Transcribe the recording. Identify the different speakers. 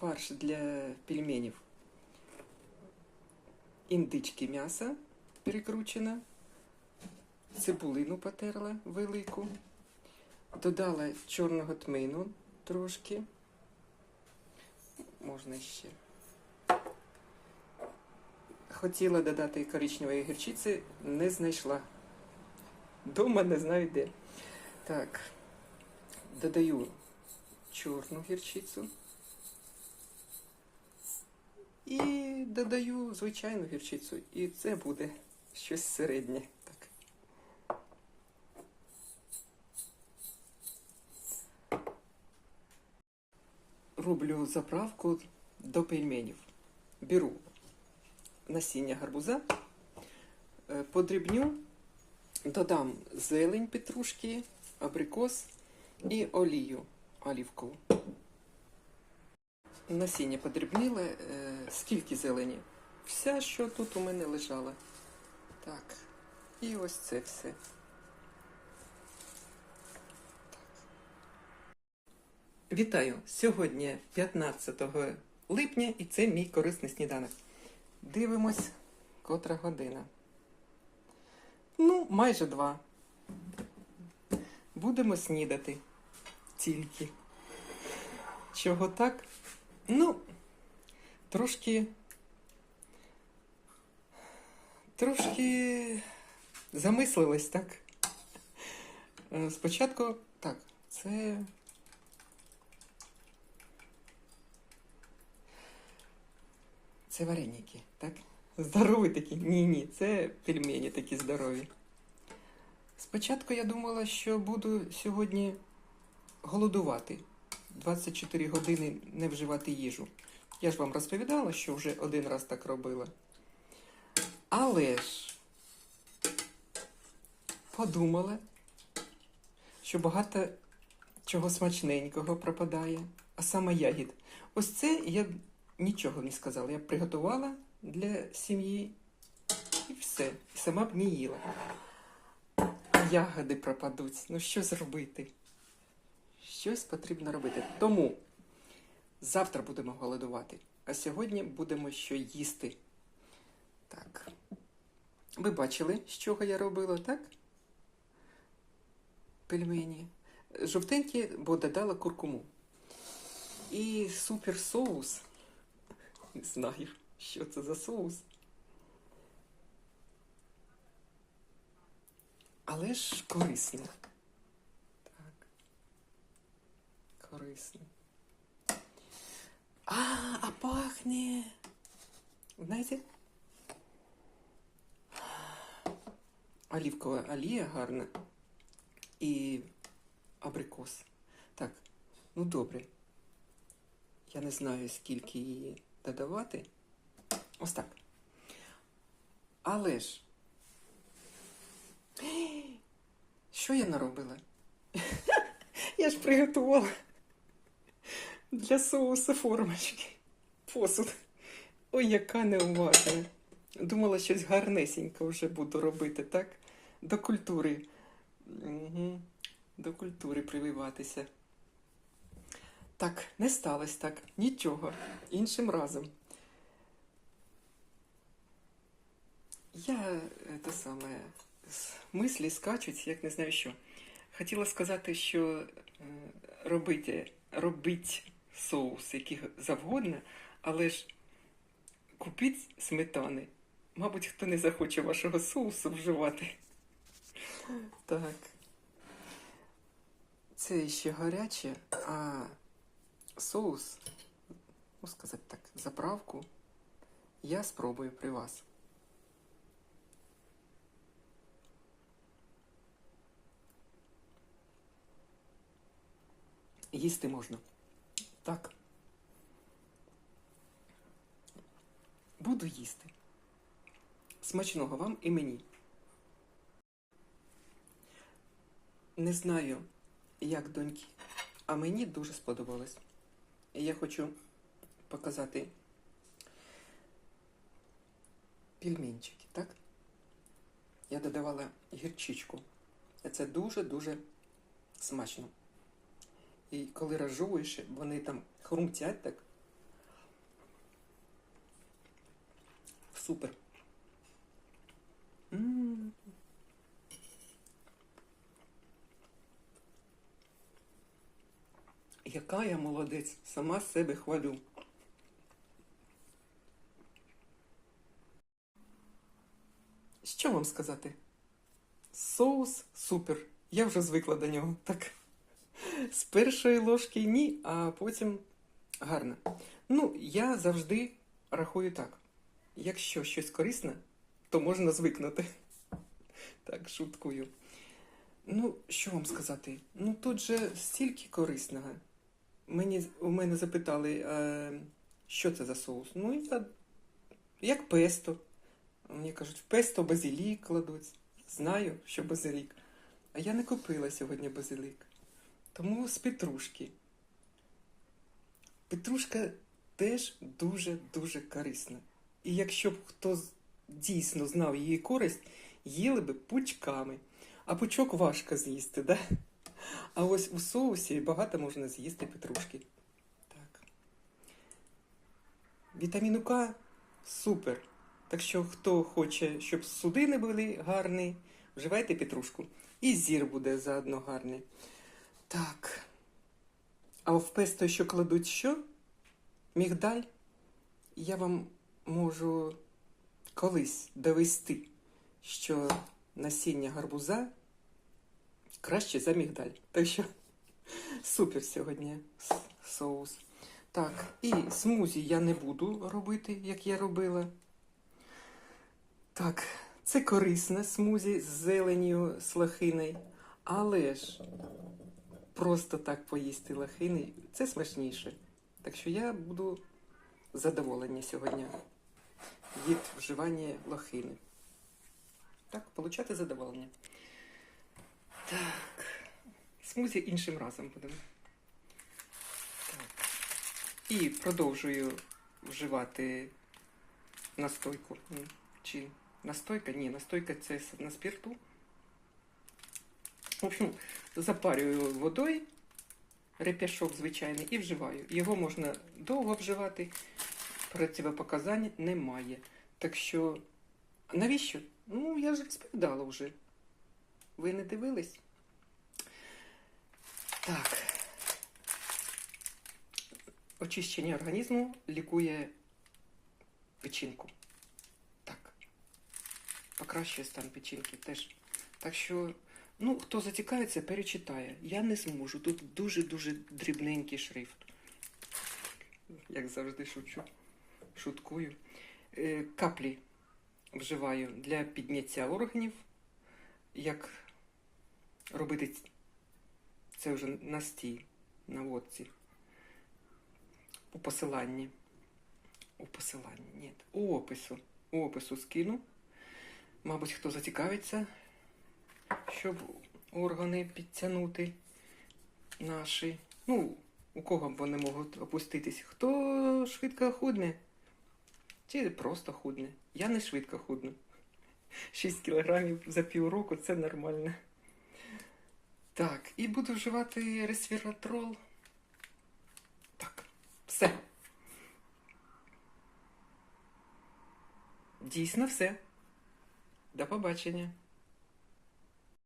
Speaker 1: фарш для пельменів. Індички м'яса перекручена, цибулину потерла велику, додала чорного тмину трошки. Можна ще. Хотіла додати коричневої гірчиці, не знайшла. Дома не знаю де. Так, додаю чорну гірчицю. Додаю звичайну гірчицю. І це буде щось середнє. Так. Роблю заправку до пельменів. Беру насіння гарбуза, е, подрібню, додам зелень петрушки, абрикос і олію олівкову. Насіння подрібнила. Е, скільки зелені? Вся, що тут у мене лежала. Так. І ось це все. Вітаю! Сьогодні 15 липня і це мій корисний сніданок. Дивимось, котра година. Ну, майже два. Будемо снідати. Тільки. Чого так? Ну, трошки. Трошки замислилась, так? Е, Спочатку, так, це. Це вареники, так? Здорові такі. Ні, ні, це пельмені такі здорові. Спочатку я думала, що буду сьогодні голодувати. 24 години не вживати їжу. Я ж вам розповідала, що вже один раз так робила. Але ж подумала, що багато чого смачненького пропадає, а саме ягід. Ось це я нічого не сказала. Я приготувала для сім'ї і все. І сама б не їла. Ягоди пропадуть. Ну що зробити? Щось потрібно робити. Тому завтра будемо голодувати, а сьогодні будемо що їсти. Так. Ви бачили, з чого я робила, так? Пельмені. Жовтенькі, бо додала куркуму. І супер соус. Не знаю, що це за соус. Але ж корисно. Так. Корисно. А, а пахне. Знаєте? Олівкова олія гарна. І абрикос. Так, ну добре. Я не знаю, скільки її додавати. Ось так. Але ж. Що я наробила? Я ж приготувала для соусу формочки. Посуд. Ой, яка неуважна. Думала, щось гарнесеньке вже буду робити, так? До культури. Угу. До культури прививатися. Так, не сталося так. Нічого. Іншим разом. Я те саме з мислі скачуть, як не знаю що. Хотіла сказати, що е, робити, робить соус, який завгодно, але ж купіть сметани. Мабуть, хто не захоче вашого соусу вживати. Так. Це ще гаряче, а соус, ну сказати так, заправку я спробую при вас. Їсти можна. Так. Буду їсти. Смачного вам і мені. Не знаю, як доньки, а мені дуже сподобалось. Я хочу показати пельменчики, так? Я додавала гірчичку. Це дуже-дуже смачно. І коли розжовуєш, вони там хрумтять так. Супер. М -м -м. Яка я молодець, сама себе хвалю. Що вам сказати? Соус супер. Я вже звикла до нього. так. З першої ложки ні, а потім гарно. Ну, я завжди рахую так. Якщо щось корисне, то можна звикнути. Так, шуткую. Ну, що вам сказати? Ну тут же стільки корисного. Мені, у мене запитали, е, що це за соус? Ну, я, як песто. Мені кажуть, в песто базилік кладуть. Знаю, що базилік. А я не купила сьогодні базилік. Тому з петрушки. Петрушка теж дуже-дуже корисна. І якщо б хто дійсно знав її користь, їли би пучками. А пучок важко з'їсти, да? А ось у соусі багато можна з'їсти петрушки. Так. Вітаміну К супер. Так що, хто хоче, щоб судини були гарні, вживайте петрушку. І зір буде заодно гарний. Так. А в песто що кладуть що? Мігдаль? Я вам можу колись довести, що насіння гарбуза краще за мігдаль. Так що супер сьогодні соус. Так, і смузі я не буду робити, як я робила. Так, це корисне смузі з зеленню, з але ж просто так поїсти лохини це смачніше. Так що я буду задоволення сьогодні від вживання лохини. Так, получати задоволення. Так. Смузі іншим разом будемо. Так. І продовжую вживати настойку. Чи настойка? Ні, настойка це на спирту. В общем, запарюю водою реп'яшок звичайний і вживаю. Його можна довго вживати, противопоказань немає. Так що, навіщо? Ну, я ж розповідала вже. Ви не дивились? Так. Очищення організму лікує печінку. Так. Покращує стан печінки теж. Так що, ну, хто зацікавиться, перечитає. Я не зможу. Тут дуже-дуже дрібненький шрифт. Як завжди шучу. Шуткую. Е, каплі вживаю для підняття органів. Як робити це вже на стій, на водці. У посиланні. У посиланні, ні. У опису. У опису скину. Мабуть, хто зацікавиться, щоб органи підтягнути наші. Ну, у кого б вони можуть опуститись? Хто швидко худне? Чи просто худне? Я не швидко худну. 6 кілограмів за півроку це нормально. Так, і буду вживати ресвіратрол. Так, все. Дійсно все. До побачення.